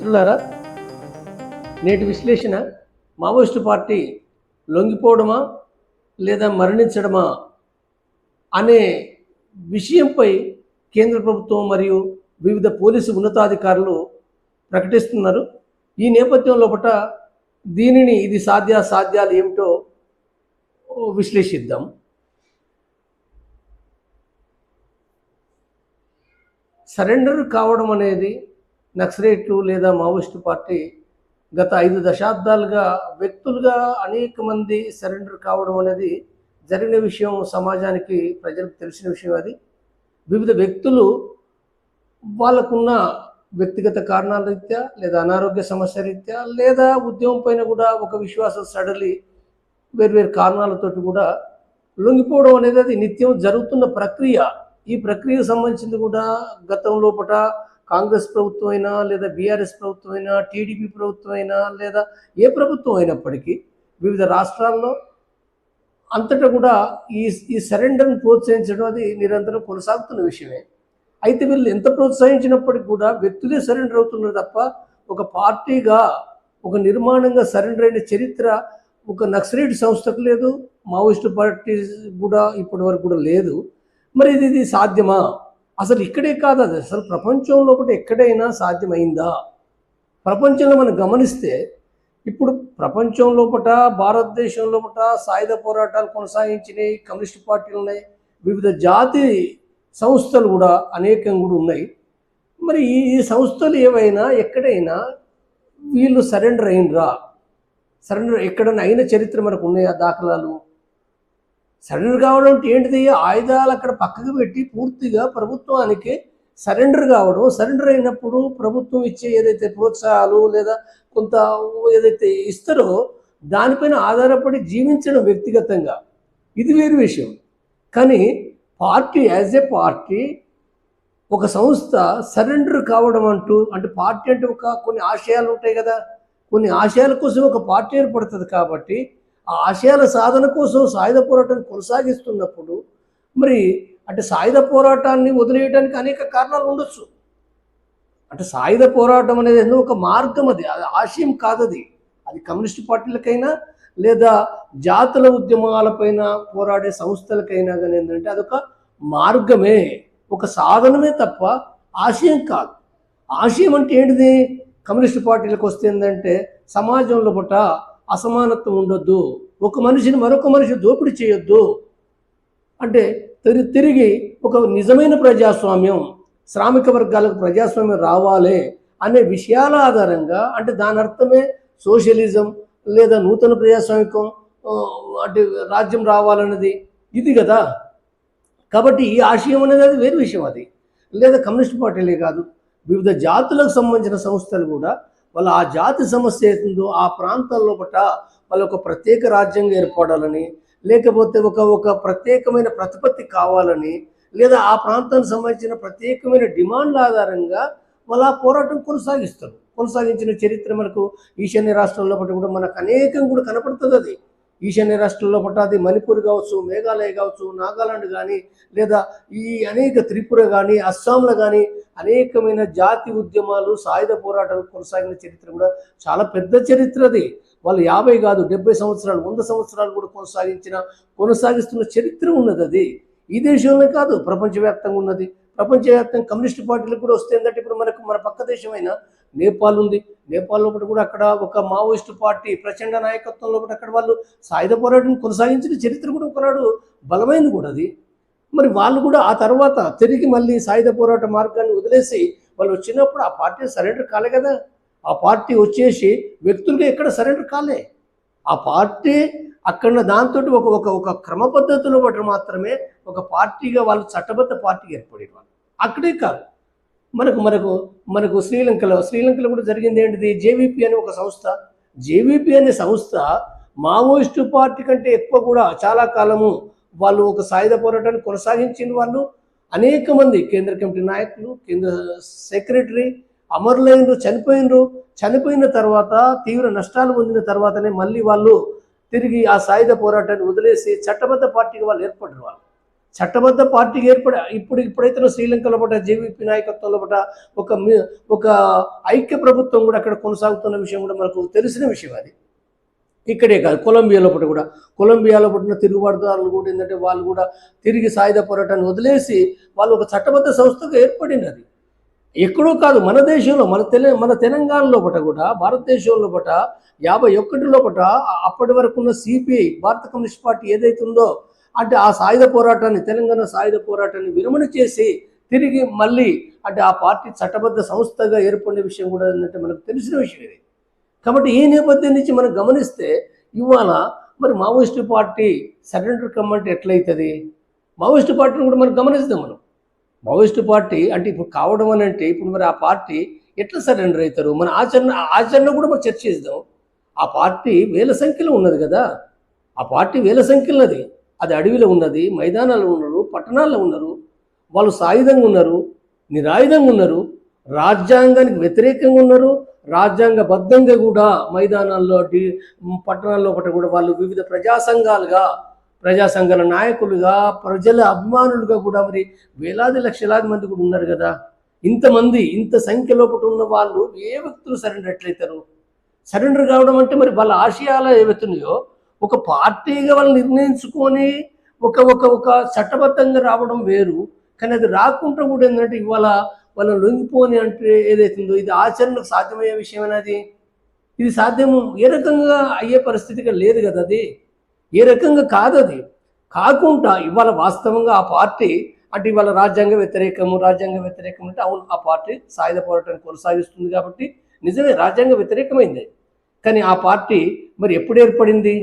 మిత్రులారా నేటి విశ్లేషణ మావోయిస్టు పార్టీ లొంగిపోవడమా లేదా మరణించడమా అనే విషయంపై కేంద్ర ప్రభుత్వం మరియు వివిధ పోలీసు ఉన్నతాధికారులు ప్రకటిస్తున్నారు. ఈ నేపథ్యం లోపల దీనిని ఇది సాధ్య సాధ్యాలు ఏమిటో విశ్లేషిద్దాం. సరెండర్ కావడం అనేది నక్సలైట్లు లేదా మావోయిస్టు పార్టీ గత ఐదు దశాబ్దాలుగా వ్యక్తులుగా అనేక మంది సరెండర్ కావడం అనేది జరిగిన విషయం సమాజానికి ప్రజలకు తెలిసిన విషయం అది. వివిధ వ్యక్తులు వాళ్ళకున్న వ్యక్తిగత కారణాల రీత్యా లేదా అనారోగ్య సమస్య రీత్యా లేదా ఉద్యమం పైన కూడా ఒక విశ్వాసం సడలి వేర్వేరు కారణాలతోటి కూడా లొంగిపోవడం అనేది అది నిత్యం జరుగుతున్న ప్రక్రియ. ఈ ప్రక్రియకు సంబంధించింది కూడా గతంలోపట కాంగ్రెస్ ప్రభుత్వం అయినా లేదా బీఆర్ఎస్ ప్రభుత్వం అయినా టీడీపీ ప్రభుత్వం అయినా లేదా ఏ ప్రభుత్వం అయినప్పటికీ వివిధ రాష్ట్రాల్లో అంతటా కూడా ఈ ఈ సరెండర్ని ప్రోత్సహించడం అది నిరంతరం కొనసాగుతున్న విషయమే. అయితే వీళ్ళు ఎంత ప్రోత్సహించినప్పటికీ కూడా వ్యక్తులే సరెండర్ అవుతున్నారు తప్ప ఒక పార్టీగా ఒక నిర్మాణంగా సరెండర్ అయిన చరిత్ర ఒక నక్సలైట్ సంస్థకు లేదు మావోయిస్టు పార్టీ కూడా ఇప్పటి వరకు కూడా లేదు. మరి ఇది ఇది సాధ్యమా? అసలు ఇక్కడే కాదు అది. అసలు ప్రపంచంలో ఒకటి ఎక్కడైనా సాధ్యమైందా? ప్రపంచంలో మనం గమనిస్తే ఇప్పుడు ప్రపంచం లోపట భారతదేశం లోపట సాయుధ పోరాటాలు కొనసాగించినాయి కమ్యూనిస్ట్ పార్టీలు ఉన్నాయి వివిధ జాతి సంస్థలు కూడా అనేకం కూడా ఉన్నాయి. మరి ఈ ఈ సంస్థలు ఏవైనా ఎక్కడైనా వీళ్ళు సరెండర్ అయినరా? సరెండర్ ఎక్కడైనా అయిన చరిత్ర మనకు ఉన్నాయా? దాఖలాలు? సరెండర్ కావడం అంటే ఏంటిది? ఆయుధాలు అక్కడ పక్కకు పెట్టి పూర్తిగా ప్రభుత్వానికి సరెండర్ కావడం. సరెండర్ అయినప్పుడు ప్రభుత్వం ఇచ్చే ఏదైతే ప్రోత్సాహాలు లేదా కొంత ఏదైతే ఇస్తారో దానిపైన ఆధారపడి జీవించడం వ్యక్తిగతంగా. ఇది వేరు విషయం. కానీ పార్టీ యాజ్ ఏ పార్టీ ఒక సంస్థ సరెండర్ కావడం అంటూ అంటే పార్టీ అంటే ఒక కొన్ని ఆశయాలు ఉంటాయి కదా. కొన్ని ఆశయాల కోసం ఒక పార్టీ ఏర్పడుతుంది కాబట్టి ఆ ఆశయాల సాధన కోసం సాయుధ పోరాటాన్ని కొనసాగిస్తున్నప్పుడు మరి అంటే సాయుధ పోరాటాన్ని వదిలేయడానికి అనేక కారణాలు ఉండొచ్చు. అంటే సాయుధ పోరాటం అనేది ఏదో ఒక మార్గం అది? అది ఆశయం కాదది. అది కమ్యూనిస్ట్ పార్టీలకైనా లేదా జాతుల ఉద్యమాలపైన పోరాడే సంస్థలకైనా కానీ ఏంటంటే అదొక మార్గమే. ఒక సాధనమే తప్ప ఆశయం కాదు. ఆశయం అంటే ఏంటిది? కమ్యూనిస్ట్ పార్టీలకు వస్తే ఏంటంటే సమాజంలో పుట అసమానత్వం ఉండొద్దు. ఒక మనిషిని మరొక మనిషి దోపిడీ చేయొద్దు. అంటే తిరిగి తిరిగి ఒక నిజమైన ప్రజాస్వామ్యం శ్రామిక వర్గాలకు ప్రజాస్వామ్యం రావాలి అనే విషయాల ఆధారంగా అంటే దాని అర్థమే సోషలిజం లేదా నూతన ప్రజాస్వామికం అంటే రాజ్యం రావాలన్నది. ఇది కదా. కాబట్టి ఈ ఆశయం అనేది అది వేరు విషయం అది. లేదా కమ్యూనిస్ట్ పార్టీలే కాదు. వివిధ జాతులకు సంబంధించిన సంస్థలు కూడా వాళ్ళ ఆ జాతి సమస్య అవుతుందో ఆ ప్రాంతాల్లో పట వాళ్ళ ఒక ప్రత్యేక రాజ్యంగా ఏర్పడాలని లేకపోతే ఒక ఒక ప్రత్యేకమైన ప్రతిపత్తి కావాలని లేదా ఆ ప్రాంతానికి సంబంధించిన ప్రత్యేకమైన డిమాండ్ల ఆధారంగా వాళ్ళ ఆ పోరాటం కొనసాగిస్తారు. కొనసాగించిన చరిత్ర మనకు ఈశాన్య రాష్ట్రాల్లో పట్ల కూడా మనకు అనేకం కూడా కనపడుతుంది అది. ఈశాన్య రాష్ట్రాల్లో పట్టాది అది మణిపూర్ కావచ్చు మేఘాలయ కావచ్చు నాగాలాండ్ కానీ లేదా ఈ అనేక త్రిపుర కానీ అస్సాంలో కానీ అనేకమైన జాతి ఉద్యమాలు సాయుధ పోరాటాలు కొనసాగిన చరిత్ర కూడా చాలా పెద్ద చరిత్ర అది. వాళ్ళు యాభై కాదు డెబ్బై సంవత్సరాలు వంద సంవత్సరాలు కూడా కొనసాగించిన కొనసాగిస్తున్న చరిత్ర ఉన్నది అది. ఈ దేశంలోనే కాదు ప్రపంచవ్యాప్తంగా ఉన్నది. ప్రపంచవ్యాప్తంగా కమ్యూనిస్ట్ పార్టీలకు కూడా వస్తే ఏంటంటే ఇప్పుడు మనకు మన పక్క దేశమైన నేపాల్ ఉంది. నేపాల్ లోపల కూడా అక్కడ ఒక మావోయిస్టు పార్టీ ప్రచండ నాయకత్వం లోపల అక్కడ వాళ్ళు సాయుధ పోరాటం కొనసాగించిన చరిత్ర కూడా ఒకనాడు బలమైంది కూడా అది. మరి వాళ్ళు కూడా ఆ తర్వాత తిరిగి మళ్ళీ సాయుధ పోరాట మార్గాన్ని వదిలేసి వాళ్ళు వచ్చినప్పుడు ఆ పార్టీ సరెండర్ కాలే కదా. ఆ పార్టీ వచ్చేసి వ్యక్తులుగా ఎక్కడ సరెండర్ కాలే. ఆ పార్టీ అక్కడ దాంతో ఒక ఒక ఒక క్రమ పద్ధతిలో బట్టి మాత్రమే ఒక పార్టీగా వాళ్ళు చట్టబద్ధ పార్టీ ఏర్పడేవాళ్ళు అక్కడే కాదు. మనకు మనకు మనకు శ్రీలంకలో శ్రీలంకలో కూడా జరిగింది ఏంటిది? జేవీపీ అనే ఒక సంస్థ. జేవీపీ అనే సంస్థ మావోయిస్టు పార్టీ కంటే ఎక్కువ కూడా చాలా కాలము వాళ్ళు ఒక సాయుధ పోరాటాన్ని కొనసాగించిన వాళ్ళు. అనేక మంది కేంద్ర కమిటీ నాయకులు కేంద్ర సెక్రటరీ అమరులైనరు చనిపోయినరు. చనిపోయిన తర్వాత తీవ్ర నష్టాలు పొందిన తర్వాతనే మళ్ళీ వాళ్ళు తిరిగి ఆ సాయుధ పోరాటాన్ని వదిలేసి చట్టబద్ధ పార్టీకి వాళ్ళు ఏర్పడ్డారు వాళ్ళు. చట్టబద్ధ పార్టీకి ఏర్పడ ఇప్పుడు ఇప్పుడైతే శ్రీలంకలో పట జేవీపీ నాయకత్వంలో పట ఒక ఒక ఐక్య ప్రభుత్వం కూడా అక్కడ కొనసాగుతున్న విషయం కూడా మనకు తెలిసిన విషయం అది. ఇక్కడే కాదు కొలంబియాలో పట కూడా. కొలంబియాలో పట్టిన తిరుగుబాటుదారులు కూడా ఏంటంటే వాళ్ళు కూడా తిరిగి సాయుధ పోరాటాన్ని వదిలేసి వాళ్ళు ఒక చట్టబద్ధ సంస్థగా ఏర్పడినది. ఎక్కడో కాదు మన దేశంలో మన తెల మన తెలంగాణలో పట కూడా భారతదేశంలో పట యాభై ఒకటిలో పట అప్పటి వరకు ఉన్న సిపిఐ భారత కమ్యూనిస్ట్ పార్టీ ఏదైతే ఉందో అంటే ఆ సాయుధ పోరాటాన్ని తెలంగాణ సాయుధ పోరాటాన్ని విరమణ చేసి తిరిగి మళ్ళీ అంటే ఆ పార్టీ చట్టబద్ధ సంస్థగా ఏర్పడిన విషయం కూడా ఏంటంటే మనకు తెలిసిన విషయం ఇది. కాబట్టి ఈ నేపథ్యం నుంచి మనం గమనిస్తే ఇవాళ మరి మావోయిస్టు పార్టీ సరెండర్ కమ్మంటే ఎట్లయితుంది? మావోయిస్టు పార్టీని కూడా మనం గమనిస్తాం మనం. మావోయిస్టు పార్టీ అంటే ఇప్పుడు కావడం అని అంటే ఇప్పుడు మరి ఆ పార్టీ ఎట్లా సరెండర్ అవుతారు మన ఆచరణ ఆచరణ కూడా మనం చర్చిద్దాం ఆ పార్టీ వేల సంఖ్యలో ఉన్నది కదా. ఆ పార్టీ వేల సంఖ్యలో అది అది అడవిలో ఉన్నది మైదానాల్లో ఉన్నారు పట్టణాల్లో ఉన్నారు వాళ్ళు సాయుధంగా ఉన్నారు నిరాయుధంగా ఉన్నారు రాజ్యాంగానికి వ్యతిరేకంగా ఉన్నారు రాజ్యాంగబద్ధంగా కూడా మైదానాల్లో డి పట్టణాల్లో ఒకటి కూడా వాళ్ళు వివిధ ప్రజా సంఘాలుగా ప్రజా సంఘాల నాయకులుగా ప్రజల అభిమానులుగా కూడా మరి వేలాది లక్షలాది మంది కూడా ఉన్నారు కదా. ఇంతమంది ఇంత సంఖ్య లోపల ఉన్న వాళ్ళు ఏ వ్యక్తులు సరెండర్ ఎట్లయితారు? సరెండర్ కావడం అంటే మరి వాళ్ళ ఆశయాలు ఏవైతున్నాయో ఒక పార్టీగా వాళ్ళు నిర్ణయించుకొని ఒక ఒక ఒక చట్టబద్ధంగా రావడం వేరు. కానీ అది రాకుండా కూడా ఏంటంటే ఇవాళ వాళ్ళ లొంగిపోని అంటే ఏదైతుందో ఇది ఆచరణకు సాధ్యమయ్యే విషయం అనేది ఇది సాధ్యము. ఏ రకంగా అయ్యే పరిస్థితిగా లేదు కదా అది. ఏ రకంగా కాదు అది. కాకుండా ఇవాళ వాస్తవంగా ఆ పార్టీ అంటే ఇవాళ రాజ్యాంగ వ్యతిరేకము రాజ్యాంగ వ్యతిరేకం అంటే అవును ఆ పార్టీ సాయుధ పోరాటాన్ని కొనసాగిస్తుంది కాబట్టి నిజమే రాజ్యాంగ వ్యతిరేకమైంది. కానీ ఆ పార్టీ మరి ఎప్పుడు ఏర్పడింది?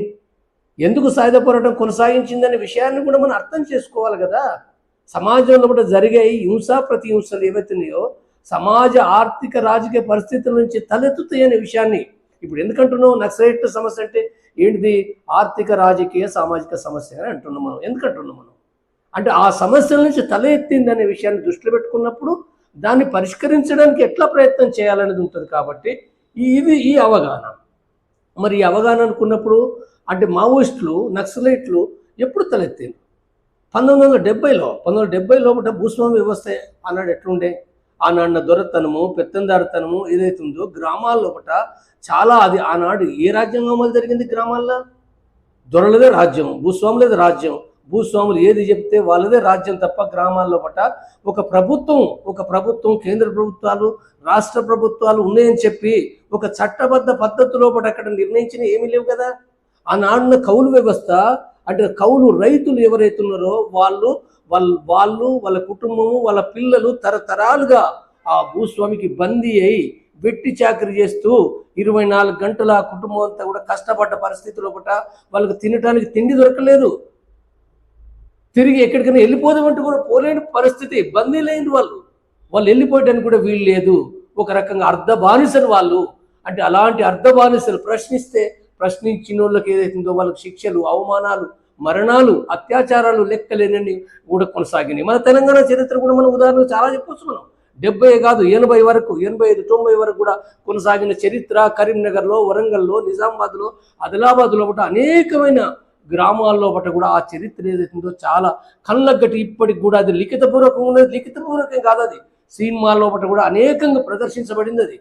ఎందుకు సాయుధ పోరాటం కొనసాగించిందనే విషయాన్ని కూడా మనం అర్థం చేసుకోవాలి కదా. సమాజంలో కూడా జరిగే ఈ ప్రతి ప్రతిహింసలు ఏవైతున్నాయో సమాజ ఆర్థిక రాజకీయ పరిస్థితుల నుంచి తలెత్తుతాయి అనే విషయాన్ని ఇప్పుడు ఎందుకంటున్నావు? నక్సలైట్ సమస్య అంటే ఏంటిది? ఆర్థిక రాజకీయ సామాజిక సమస్య అని అంటున్నాం మనం. ఎందుకంటున్నాం మనం? అంటే ఆ సమస్యల నుంచి తల ఎత్తింది అనే విషయాన్ని దృష్టిలో పెట్టుకున్నప్పుడు దాన్ని పరిష్కరించడానికి ఎట్లా ప్రయత్నం చేయాలనేది ఉంటుంది కాబట్టి ఇది ఈ అవగాహన. మరి అవగాహన అనుకున్నప్పుడు అంటే మావోయిస్టులు నక్సలైట్లు ఎప్పుడు తలెత్తారు? పంతొమ్మిది వందల డెబ్బైలో పంతొమ్మిది వందల డెబ్బై లోపల భూస్వామ్య వ్యవస్థ ఆనాడు ఎట్లుండే? ఆనాడిన దొరతనము పెత్తందారతనము ఏదైతే ఉందో గ్రామాల లోపల చాలా అది ఆనాడు ఏ రాజ్యాంగం అమలు జరిగింది గ్రామాల్లో? దొరలదే రాజ్యం భూస్వాములదే రాజ్యం. భూస్వాములు ఏది చెప్తే వాళ్ళదే రాజ్యం తప్ప గ్రామాల్లో పట ఒక ప్రభుత్వం ఒక ప్రభుత్వం కేంద్ర ప్రభుత్వాలు రాష్ట్ర ప్రభుత్వాలు ఉన్నాయని చెప్పి ఒక చట్టబద్ధ పద్ధతిలో పట అక్కడ నిర్ణయించిన ఏమీ లేవు కదా. ఆనాడున్న కౌలు వ్యవస్థ అంటే కౌలు రైతులు ఎవరైతే ఉన్నారో వాళ్ళు వాళ్ళ వాళ్ళు వాళ్ళ కుటుంబము వాళ్ళ పిల్లలు తరతరాలుగా ఆ భూస్వామికి బందీ అయి వెట్టి చాకరీ చేస్తూ ఇరవై నాలుగు గంటల ఆ కుటుంబం అంతా కూడా కష్టపడ్డ పరిస్థితిలో పట వాళ్ళకి తినడానికి తిండి దొరకలేదు. తిరిగి ఎక్కడికైనా వెళ్ళిపోదామంటే కూడా పోలేని పరిస్థితి ఇబ్బంది లేని వాళ్ళు. వాళ్ళు వెళ్ళిపోయడానికి కూడా వీలు లేదు. ఒక రకంగా అర్ధ బానిసలు వాళ్ళు. అంటే అలాంటి అర్ధ బానిసలు ప్రశ్నిస్తే ప్రశ్నించిన వాళ్ళకి ఏదైతుందో వాళ్ళకి శిక్షలు అవమానాలు మరణాలు అత్యాచారాలు లెక్కలేనని కూడా కొనసాగినాయి. మన తెలంగాణ చరిత్ర కూడా మనం ఉదాహరణ చాలా చెప్పొచ్చు మనం. డెబ్బై కాదు ఎనభై వరకు ఎనభై ఐదు తొంభై వరకు కూడా కొనసాగిన చరిత్ర కరీంనగర్లో వరంగల్లో నిజామాబాద్లో ఆదిలాబాద్లో ఒకటి అనేకమైన గ్రామాల్లో బట్ట కూడా ఆ చరిత్ర ఏదైతుందో చాలా కళ్ళగట్టి ఇప్పటికి కూడా అది లిఖితపూర్వకం ఉన్నది. లిఖితపూర్వకం కాదు అది. సినిమాల్లో బట్ట కూడా అనేకంగా ప్రదర్శించబడింది అది.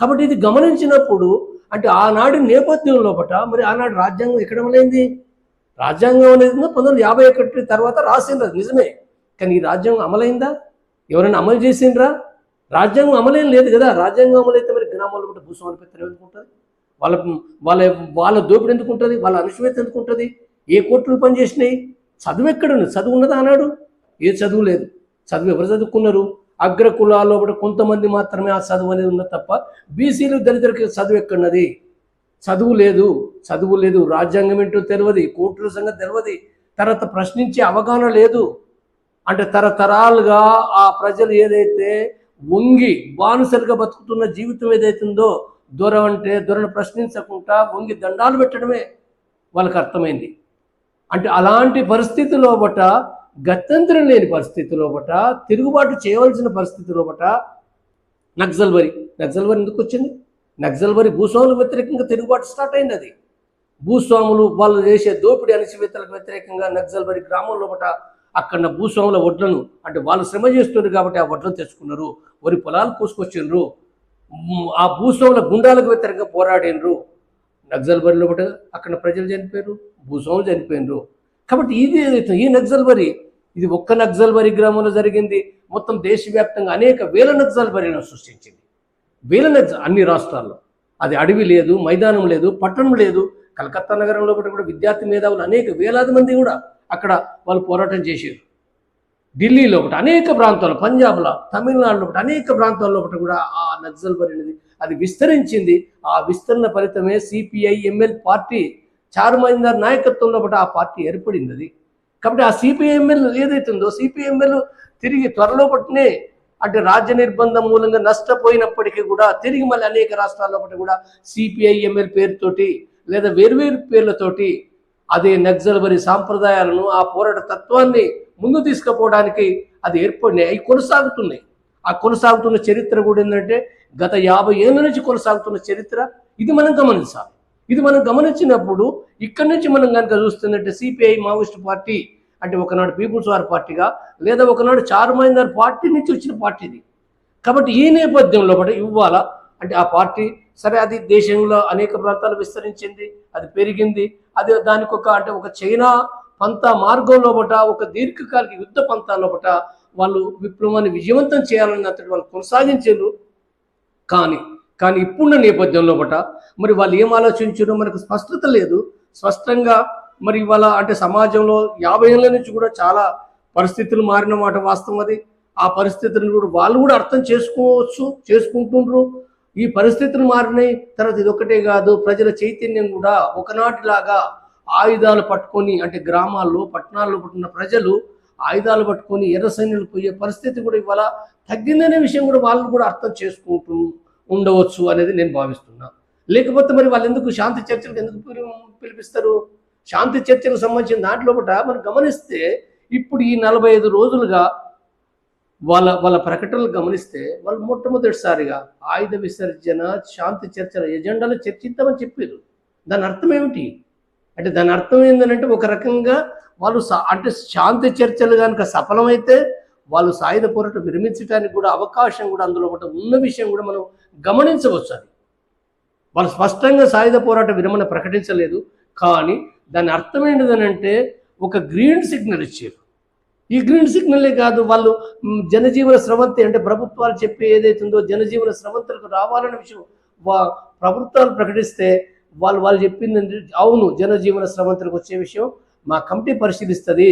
కాబట్టి ఇది గమనించినప్పుడు అంటే ఆనాటి నేపథ్యంలో బట్ట మరి ఆనాడు రాజ్యాంగం ఎక్కడ అమలైంది రాజ్యాంగం అనేది పంతొమ్మిది వందల యాభై ఒకటి తర్వాత రాసింది అది నిజమే. కానీ ఈ రాజ్యాంగం అమలైందా? ఎవరైనా అమలు చేసిండ్రా? రాజ్యాంగం అమలేం లేదు కదా. రాజ్యాంగం అమలైతే మరి గ్రామాల్లో కూడా భూస్వామి పెత్తనం ఎందుకు ఉంటుంది? వాళ్ళ వాళ్ళ వాళ్ళ దోపిడి ఎందుకు ఉంటుంది? వాళ్ళ అనుష్వేత ఎందుకు ఉంటుంది? ఏ కోర్టులు పనిచేసినాయి? చదువు ఎక్కడుంది చదువు ఉన్నదా అన్నాడు? ఏ చదువు లేదు. చదువు ఎవరు చదువుకున్నారు? అగ్ర కులాల్లో కూడా కొంతమంది మాత్రమే ఆ చదువు అనేది ఉన్నది తప్ప బీసీలు దళితులకి చదువు ఎక్కడున్నది? చదువు లేదు. చదువు లేదు. రాజ్యాంగం ఏంటో తెలియదు కోర్టుల సంగతి తెలియదు తర్వాత ప్రశ్నించే అవగాహన లేదు. అంటే తరతరాలుగా ఆ ప్రజలు ఏదైతే వంగి బానిసలుగా బతుకుతున్న జీవితం ఏదైతుందో దూరం అంటే దొరను ప్రశ్నించకుండా వంగి దండాలు పెట్టడమే వాళ్ళకి అర్థమైంది. అంటే అలాంటి పరిస్థితిలో బట గత్యంతరం లేని పరిస్థితిలో బట తిరుగుబాటు చేయవలసిన పరిస్థితిలో బట నక్సల్వరి నక్సల్వరి ఎందుకు వచ్చింది? నక్సల్వరి భూస్వాములకు వ్యతిరేకంగా తిరుగుబాటు స్టార్ట్ అయింది అది. భూస్వాములు వాళ్ళు చేసే దోపిడీ అణచివేతలకు వ్యతిరేకంగా నక్సల్వరి గ్రామంలో బట అక్కడ భూస్వాముల వడ్లను అంటే వాళ్ళు శ్రమ చేస్తున్నారు కాబట్టి ఆ వడ్లను తెచ్చుకున్నారు. వరి పొలాలు కోసుకొచ్చినారు ఆ భూస్వాముల గుండాలకు వ్యతిరేకంగా పోరాడినరు. నక్సల్ బరిలో ఒకటి అక్కడ ప్రజలు చనిపోయారు భూస్వాములు చనిపోయినరు. కాబట్టి ఇది ఏదైతే ఈ నక్సల్ బరి ఇది ఒక్క నక్సల్ బరి గ్రామంలో జరిగింది. మొత్తం దేశవ్యాప్తంగా అనేక వేల నక్సల్ బరిలను సృష్టించింది. వేల నక్సల్ అన్ని రాష్ట్రాల్లో. అది అడవి లేదు మైదానం లేదు పట్టణం లేదు. కలకత్తా నగరంలో ఒకటి కూడా విద్యార్థి మేధావులు అనేక వేలాది మంది కూడా అక్కడ వాళ్ళు పోరాటం చేశారు. ఢిల్లీలో ఒకటి అనేక ప్రాంతాల్లో పంజాబ్లో తమిళనాడులో ఒకటి అనేక ప్రాంతాల్లో ఒకటి కూడా ఆ నక్సల్ బరి అనేది అది విస్తరించింది. ఆ విస్తరణ ఫలితమే సిపిఐ ఎంఎల్ పార్టీ చారుమైందర్ నాయకత్వంలో ఒకటి ఆ పార్టీ ఏర్పడింది అది కాబట్టి ఆ సిపిఐఎంఎల్ ఏదైతే ఉందో సిపిఐఎంఎల్ తిరిగి త్వరలో పట్టినే అంటే రాజ్య నిర్బంధం మూలంగా నష్టపోయినప్పటికీ కూడా తిరిగి మళ్ళీ అనేక రాష్ట్రాల్లో ఒకటి కూడా సిపిఐఎంఎల్ పేరుతోటి లేదా వేర్వేరు పేర్లతోటి అదే నక్సల్ సాంప్రదాయాలను ఆ పోరాట తత్వాన్ని ముందు తీసుకుపోవడానికి అది ఏర్పడినాయి అవి కొనసాగుతున్నాయి. ఆ కొనసాగుతున్న చరిత్ర కూడా ఏంటంటే గత యాభై ఏళ్ళ నుంచి కొనసాగుతున్న చరిత్ర. ఇది మనం గమనించాలి. ఇది మనం గమనించినప్పుడు ఇక్కడి నుంచి మనం కనుక చూస్తున్నట్టే సిపిఐ మావోయిస్ట్ పార్టీ అంటే ఒకనాడు పీపుల్స్ వార్ పార్టీగా లేదా ఒకనాడు చారుమైందర్ పార్టీ నుంచి వచ్చిన పార్టీ ఇది. కాబట్టి ఈ నేపథ్యంలో కూడా ఇవ్వాలా అంటే ఆ పార్టీ సరే అది దేశంలో అనేక ప్రాంతాలు విస్తరించింది అది పెరిగింది అది దానికి ఒక అంటే ఒక చైనా పంత మార్గంలో బట ఒక దీర్ఘకాలిక యుద్ధ పంతాల్లో బట వాళ్ళు విప్లవాన్ని విజయవంతం చేయాలని అతడు వాళ్ళు కొనసాగించారు. కానీ కానీ ఇప్పుడున్న నేపథ్యంలో బట మరి వాళ్ళు ఏం ఆలోచించారో మనకు స్పష్టత లేదు. స్పష్టంగా మరి ఇవాళ అంటే సమాజంలో యాభై ఏళ్ళ నుంచి కూడా చాలా పరిస్థితులు మారిన మాట వాస్తవం అది. ఆ పరిస్థితులను కూడా వాళ్ళు కూడా అర్థం చేసుకోవచ్చు చేసుకుంటుండ్రు. ఈ పరిస్థితులు మారినాయి. తర్వాత ఇది ఒకటే కాదు ప్రజల చైతన్యం కూడా ఒకనాటిలాగా ఆయుధాలు పట్టుకొని అంటే గ్రామాల్లో పట్టణాల్లో పుట్టిన ప్రజలు ఆయుధాలు పట్టుకొని ఎర్ర సైన్యులు పోయే పరిస్థితి కూడా ఇవాళ తగ్గిందనే విషయం కూడా వాళ్ళు కూడా అర్థం చేసుకుంటూ ఉండవచ్చు అనేది నేను భావిస్తున్నా. లేకపోతే మరి వాళ్ళు ఎందుకు శాంతి చర్చలకు ఎందుకు పిలిపిస్తారు? శాంతి చర్చలకు సంబంధించిన దాంట్లో కూడా మనం గమనిస్తే ఇప్పుడు ఈ నలభై ఐదు రోజులుగా వాళ్ళ వాళ్ళ ప్రకటనలు గమనిస్తే వాళ్ళు మొట్టమొదటిసారిగా ఆయుధ విసర్జన శాంతి చర్చల ఎజెండాలు చర్చిద్దామని చెప్పారు. దాని అర్థం ఏమిటి? అంటే దాని అర్థం ఏంటంటే ఒక రకంగా వాళ్ళు అంటే శాంతి చర్చలు కనుక సఫలమైతే వాళ్ళు సాయుధ పోరాటం విరమించడానికి కూడా అవకాశం కూడా అందులో ఒకటి ఉన్న విషయం కూడా మనం గమనించవచ్చు అది. వాళ్ళు స్పష్టంగా సాయుధ పోరాట విరమణ ప్రకటించలేదు. కానీ దాని అర్థం ఏంటిదనంటే ఒక గ్రీన్ సిగ్నల్ ఇచ్చారు. ఈ గ్రీన్ సిగ్నలే కాదు వాళ్ళు జనజీవన స్రవంతి అంటే ప్రభుత్వాలు చెప్పే ఏదైతుందో జనజీవన స్రవంతులకు రావాలనే విషయం వా ప్రభుత్వాలు ప్రకటిస్తే వాళ్ళు వాళ్ళు చెప్పింది అవును జనజీవన స్రవంతులకు వచ్చే విషయం మా కమిటీ పరిశీలిస్తుంది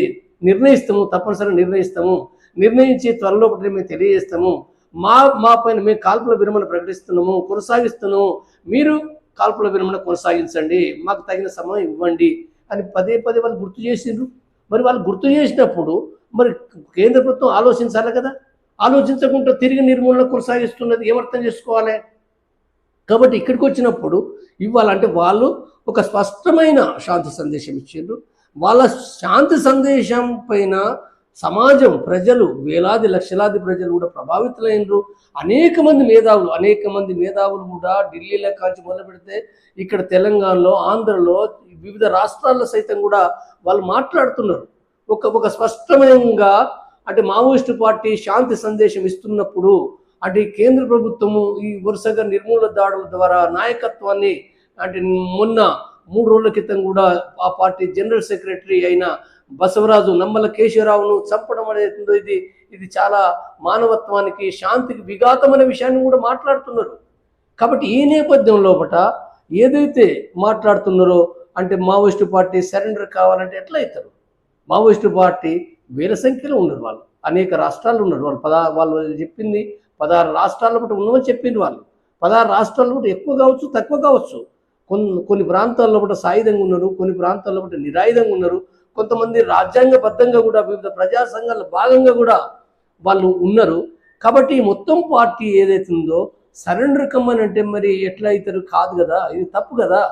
నిర్ణయిస్తాము తప్పనిసరిగా నిర్ణయిస్తాము. నిర్ణయించి త్వరలో ఒకటి మేము తెలియజేస్తాము. మా మా పైన మేము కాల్పుల విరమణ ప్రకటిస్తున్నాము కొనసాగిస్తున్నాము. మీరు కాల్పుల విరమణ కొనసాగించండి మాకు తగిన సమయం ఇవ్వండి అని పదే పదే వాళ్ళు గుర్తు చేసిండ్రు. మరి వాళ్ళు గుర్తు చేసినప్పుడు మరి కేంద్ర ప్రభుత్వం ఆలోచించాలి కదా. ఆలోచించకుండా తిరిగి నిర్మూలన కొనసాగిస్తున్నది ఏమర్థం చేసుకోవాలి? కాబట్టి ఇక్కడికి వచ్చినప్పుడు ఇవ్వాలంటే వాళ్ళు ఒక స్పష్టమైన శాంతి సందేశం ఇచ్చిండ్రు. వాళ్ళ శాంతి సందేశం పైన సమాజం ప్రజలు వేలాది లక్షలాది ప్రజలు కూడా ప్రభావితులైనరు. అనేక మంది మేధావులు అనేక మంది మేధావులు కూడా ఢిల్లీలో కాంచి మొదలు పెడితే ఇక్కడ తెలంగాణలో ఆంధ్రలో వివిధ రాష్ట్రాల్లో సైతం కూడా వాళ్ళు మాట్లాడుతున్నారు. ఒక ఒక స్పష్టంగా అంటే మావోయిస్టు పార్టీ శాంతి సందేశం ఇస్తున్నప్పుడు అంటే కేంద్ర ప్రభుత్వము ఈ వరుసగా నిర్మూల దాడుల ద్వారా నాయకత్వాన్ని అంటే మొన్న మూడు రోజుల క్రితం కూడా ఆ పార్టీ జనరల్ సెక్రటరీ అయిన బసవరాజు నమ్మల కేశవరావును చంపడం అనేది ఇది ఇది చాలా మానవత్వానికి శాంతికి విఘాతమైన విషయాన్ని కూడా మాట్లాడుతున్నారు. కాబట్టి ఈ నేపథ్యం లోపల ఏదైతే మాట్లాడుతున్నారో అంటే మావోయిస్టు పార్టీ సరెండర్ కావాలంటే ఎట్లా అవుతారు? మావోయిస్టు పార్టీ వేల సంఖ్యలో ఉన్నారు వాళ్ళు. అనేక రాష్ట్రాలు ఉన్నారు వాళ్ళు. పదా వాళ్ళు చెప్పింది పదహారు రాష్ట్రాల్లో బట్టి ఉన్నామని చెప్పింది వాళ్ళు. పదహారు రాష్ట్రాల్లో బట్టి ఎక్కువ కావచ్చు తక్కువ కావచ్చు. కొన్ని కొన్ని ప్రాంతాల్లో బట్టి సాయుధంగా ఉన్నారు కొన్ని ప్రాంతాల్లో బట్టి నిరాయుధంగా ఉన్నారు కొంతమంది రాజ్యాంగబద్ధంగా కూడా వివిధ ప్రజా సంఘాల భాగంగా కూడా వాళ్ళు ఉన్నారు. కాబట్టి మొత్తం పార్టీ ఏదైతుందో ఉందో సరెండర్ కమ్మని అంటే మరి ఎట్లా అవుతారు? కాదు కదా. ఇది తప్పు కదా.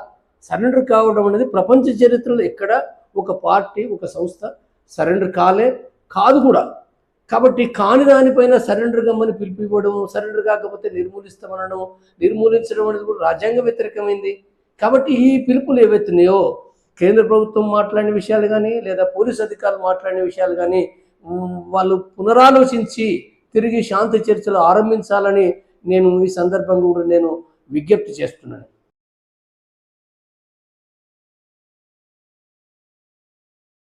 సరెండర్ కావడం అనేది ప్రపంచ చరిత్రలో ఎక్కడ ఒక పార్టీ ఒక సంస్థ సరెండర్ కాలే కాదు కూడా. కాబట్టి కాని దానిపైన సరెండర్ గమ్మని పిలిపివ్వడం సరెండర్ కాకపోతే నిర్మూలిస్తామనడం నిర్మూలించడం అనేది కూడా రాజ్యాంగ వ్యతిరేకమైంది. కాబట్టి ఈ పిలుపులు ఏవైతున్నాయో కేంద్ర ప్రభుత్వం మాట్లాడిన విషయాలు కానీ లేదా పోలీస్ అధికారులు మాట్లాడిన విషయాలు కానీ వాళ్ళు పునరాలోచించి తిరిగి శాంతి చర్చలు ఆరంభించాలని నేను ఈ సందర్భంగా కూడా నేను విజ్ఞప్తి చేస్తున్నాను.